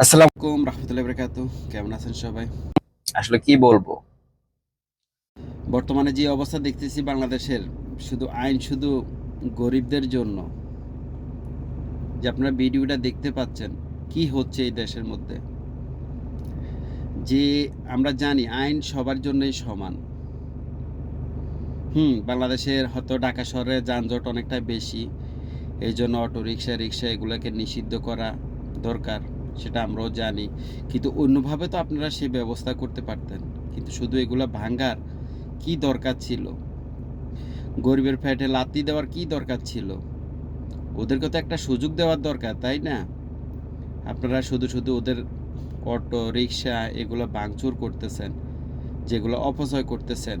আসসালামু আলাইকুম রহমতুল্লাহ বরকাত কেমন আছেন সবাই? আসলে কি বলব? বর্তমানে যে অবস্থা দেখতেছি বাংলাদেশের শুধু আইন শুধু গরিবদের জন্য। যে আপনারা ভিডিওটা দেখতে পাচ্ছেন কি হচ্ছে এই দেশের মধ্যে? যে আমরা জানি আইন সবার জন্যই সমান। হুম বাংলাদেশের হয়তো ঢাকা শহরে যানজট অনেকটা বেশি। এই জন্য অটো রিক্সা রিক্সা এগুলোকে নিষিদ্ধ করা দরকার। সেটা আমরাও জানি। কিন্তু অন্যভাবে তো আপনারা সে ব্যবস্থা করতে পারতেন। কিন্তু শুধু এগুলা ভাঙ্গার কি দরকার ছিল? গরিবের ফ্যাটে লাত্তি দেওয়ার কি দরকার ছিল? ওদেরকে তো একটা সুযোগ দেওয়ার দরকার, তাই না? আপনারা শুধু শুধু ওদের অটো, রিক্সা এগুলো ভাঙচুর করতেছেন, যেগুলো অপচয় করতেছেন।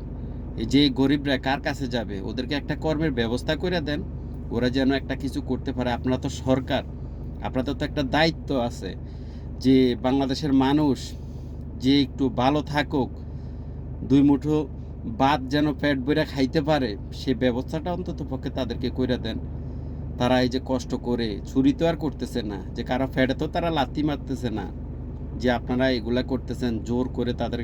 এই যে গরিবরা কার কাছে যাবে? ওদেরকে একটা কর্মের ব্যবস্থা করে দেন। ওরা যেন একটা কিছু করতে পারে। আপনারা তো সরকার। আপনাদের তো একটা দায়িত্ব আছে যে বাংলাদেশের মানুষ যে একটু ভালো থাকুক, দুই মুঠো ভাত যেন পেট বইরা খাইতে পারে, সে ব্যবস্থাটা অন্তত পক্ষে তাদেরকে করে দেন। তারা এই যে কষ্ট করে ছুরি তো আর করতেছে না, যে কারও ফ্যাটে তো তারা লাথি মারতেছে না, যে আপনারা এগুলা করতেছেন, জোর করে তাদের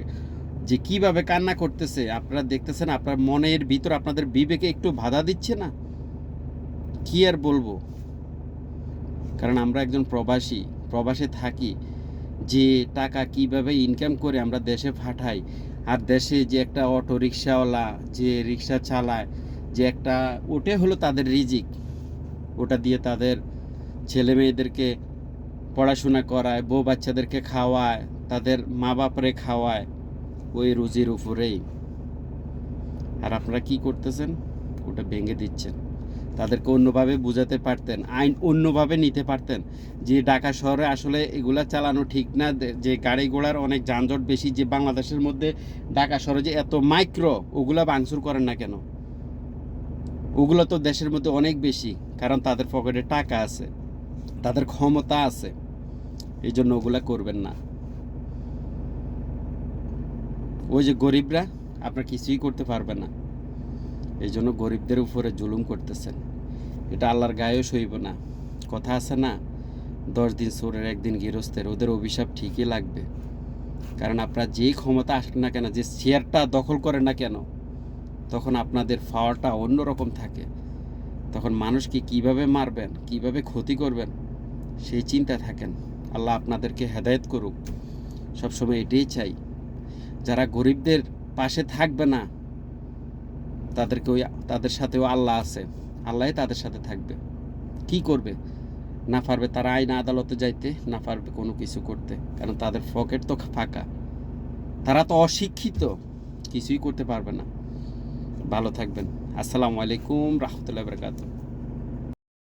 যে কীভাবে কান্না করতেছে, আপনারা দেখতেছেন আপনার মনের ভিতর আপনাদের বিবেকে একটু বাধা দিচ্ছে না? কি আর বলব? কারণ আমরা একজন প্রবাসী, প্রবাসে থাকি, যে টাকা কীভাবে ইনকাম করে আমরা দেশে পাঠাই, আর দেশে যে একটা অটো রিক্সাওয়ালা যে রিক্সা চালায়, যে একটা ওটাই হলো তাদের রিজিক। ওটা দিয়ে তাদের ছেলে মেয়েদেরকে পড়াশোনা করায়, বউ বাচ্চাদেরকে খাওয়ায়, তাদের মা বাপরে খাওয়ায়, ওই রুজির উপরেই। আর আপনারা কি করতেছেন? ওটা ভেঙে দিচ্ছেন। তাদেরকে অন্যভাবে বুঝাতে পারতেন, আইন অন্যভাবে নিতে পারতেন। যে ঢাকা শহরে আসলে এগুলা চালানো ঠিক না যে গাড়ি ঘোড়ার অনেক যানজট বেশি, যে বাংলাদেশের মধ্যে ঢাকা শহরে যে এত মাইক্রো, ওগুলা ভাঙচুর করেন না কেন? ওগুলো তো দেশের মধ্যে অনেক বেশি, কারণ তাদের পকেটে টাকা আছে, তাদের ক্ষমতা আছে। এই জন্য ওগুলা করবেন না। ওই যে গরিবরা, আপনার কিছুই করতে পারবে না। এই জন্য গরিবদের উপরে জুলুম করতেছেন। এটা আল্লাহর গায়েও সইব না। কথা আছে না, দশ দিন সোরের একদিন গৃহস্থের, ওদের অভিশাপ ঠিকই লাগবে। কারণ আপনারা যেই ক্ষমতা আসেন না কেন, যে শেয়ারটা দখল করেন না কেন, তখন আপনাদের পাওয়ারটা অন্যরকম থাকে। তখন মানুষকে কীভাবে মারবেন, কীভাবে ক্ষতি করবেন, সেই চিন্তা থাকেন। আল্লাহ আপনাদেরকে হেদায়েত করুক। সবসময় এটাই চাই। যারা গরিবদের পাশে থাকবে না তাদেরকে ওই, তাদের সাথেও আল্লাহ আছে। আল্লাহ তাদের সাথে থাকবে। কি করবে? না পারবে তারা আইন আদালতে যাইতে, না পারবে কোনো কিছু করতে। কারণ তাদের পকেট তো ফাঁকা। তারা তো অশিক্ষিত, কিছুই করতে পারবে না। ভালো থাকবেন। আসসালামু আলাইকুম, রহমতুল্লাহ বরকাত